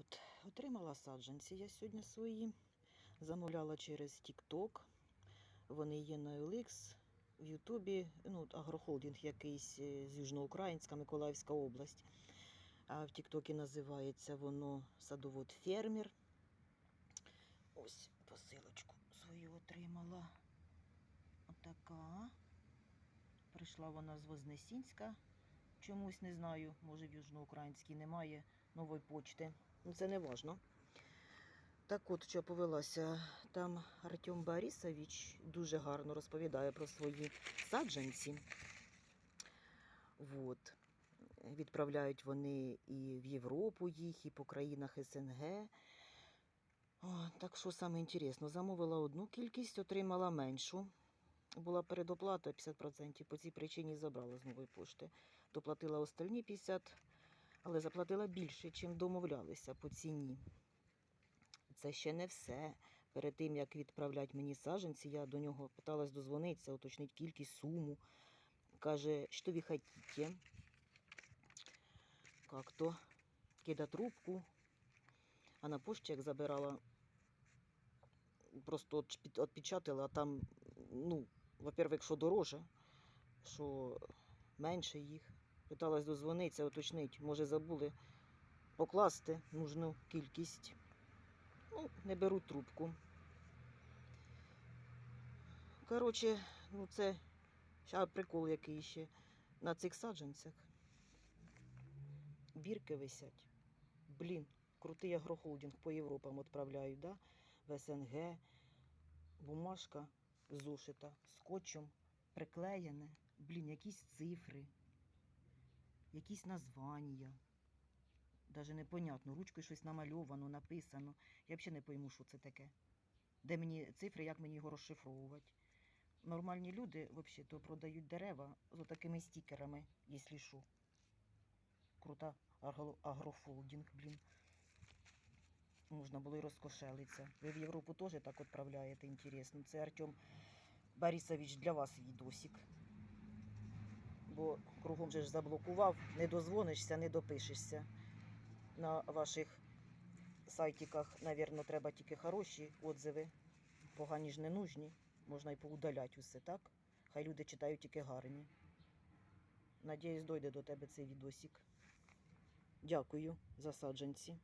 от, отримала саджанці я сьогодні свої. Замовляла через TikTok. Вони є на OLX, в Ютубі, ну, агрохолдинг якийсь е, з Южноукраїнська, Миколаївська область. А в Тіктокі називається воно садовод фермер. Ось посилочку свою отримала. Отака. Прийшла вона з Вознесінська. Чомусь не знаю, може в Южноукраїнській немає нової почти. Ну, це не важно. Так от, що повелася, там Артем Борисович дуже гарно розповідає про свої саджанці. От. Відправляють вони і в Європу їх, і по країнах СНГ. О, так що саме інтересно, замовила одну кількість, отримала меншу. Була передоплата 50%, по цій причині забрала з нової пошти. Доплатила остальні 50%, але заплатила більше, чим домовлялися по ціні. Це ще не все. Перед тим, як відправлять мені саджанці, я до нього питалась дозвонитися, уточнити кількість, суму. Каже, що ви хотите? Как то? Кида трубку. А на пошті, як забирала, просто отпечатала, а там, ну, во-первых, що дороже, що менше їх. Питалась дозвонитися, уточнити, може забули покласти нужну кількість. Ну, не беруть трубку. Коротше, ну це ще прикол який ще на цих саджанцях. Бірки висять. Блін, крутий агрохолдинг по Європам відправляють, да? в СНГ. Бумажка зошита скотчем приклеєне. Блін, якісь цифри, якісь названня. Даже непонятно, ручкою щось намальовано, написано. Я взагалі не пойму, що це таке. Де мені цифри, як мені його розшифровувати. Нормальні люди взагалі то продають дерева з такими стікерами, якщо що. Крута агрофолдинг, блін. Можна було і розкошелитися. Ви в Європу теж так відправляєте, інтересно. Це Артем Борисович для вас відосик. Бо кругом же ж заблокував, не дозвонишся, не допишешся. На ваших сайтиках, мабуть, треба тільки хороші отзиви. Погані ж не нужні. Можна і поудаляти усе, так? Хай люди читають тільки гарні. Надіюсь, дойде до тебе цей відосик. Дякую за саджанці.